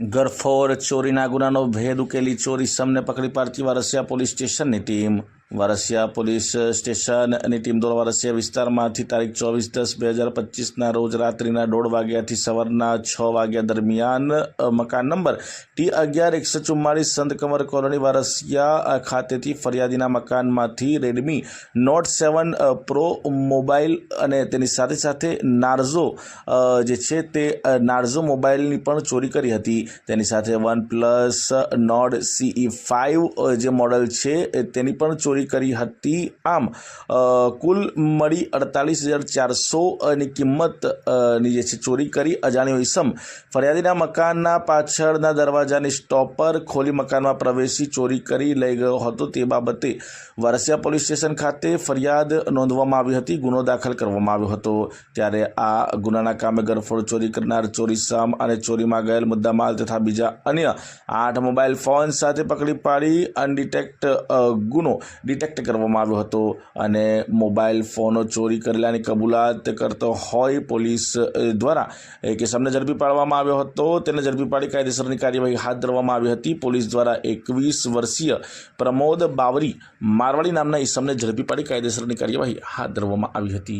ગરફોડ ચોરીના ગુનાનો ભેદ ઉકેલી ચોરી સમને પકડી પાડતી વારસિયા પોલીસ સ્ટેશનની ટીમ. વારસિયા પોલીસ સ્ટેશન અને ટીમ દ્વારા વારસિયા વિસ્તારમાંથી તારીખ ચોવીસ દસ બે હજાર પચીસના રોજ રાત્રિના દોઢ વાગ્યાથી સવારના છ વાગ્યા દરમિયાન મકાન નંબર ટી અગિયાર એકસો ચુમ્માળીસ કંવર કોલોની વારસિયા ખાતેથી ફરિયાદીના મકાનમાંથી Redmi note seven pro mobile અને તેની સાથે સાથે નાર્ઝો જે છે તે નાર્ઝો મોબાઈલની પણ ચોરી કરી હતી. તેની સાથે one plus Nord CE five જે મોડલ છે તેની પણ ચોરી કરી હતી. આમ કુલ મળી અડતાલીસ હજાર ચારસોની કિંમત જે છે ચોરી કરી. અજાણ્યો ઈસમ, ફરિયાદીના મકાનના પાછળના દરવાજાની સ્ટોપર ખોલી મકાનમાં પ્રવેશી ચોરી કરી લઈ ગયો હતો. તે બાબતે વારસિયા પોલીસ સ્ટેશન ખાતે ફરિયાદ નોંધવામાં આવી હતી. ગુનો દાખલ કરવામાં આવ્યો હતો. ત્યારે આ ગુનાના કામે ગરફોડ ચોરી કરનાર, ચોરી સામ અને ચોરીમાં ગયેલ મુદ્દામાલ તથા બીજા અન્ય આઠ મોબાઈલ ફોન સાથે પકડી પાડી અનડિટેક્ટ ગુનો ડિટેક્ટ કરવામાં આવ્યો હતો અને મોબાઈલ ફોનો ચોરી કરેલાની કબૂલાત કરતો હોય પોલીસ દ્વારા, એ કેસમને ઝડપી પાડવામાં આવ્યો હતો. તેને ઝડપી પાડી કાયદેસરની કાર્યવાહી હાથ ધરવામાં આવી હતી. પોલીસ દ્વારા એકવીસ વર્ષીય પ્રમોદ બાવરી મારવાડી નામના ઈસમને ઝડપી પાડી કાયદેસરની કાર્યવાહી હાથ ધરવામાં આવી હતી.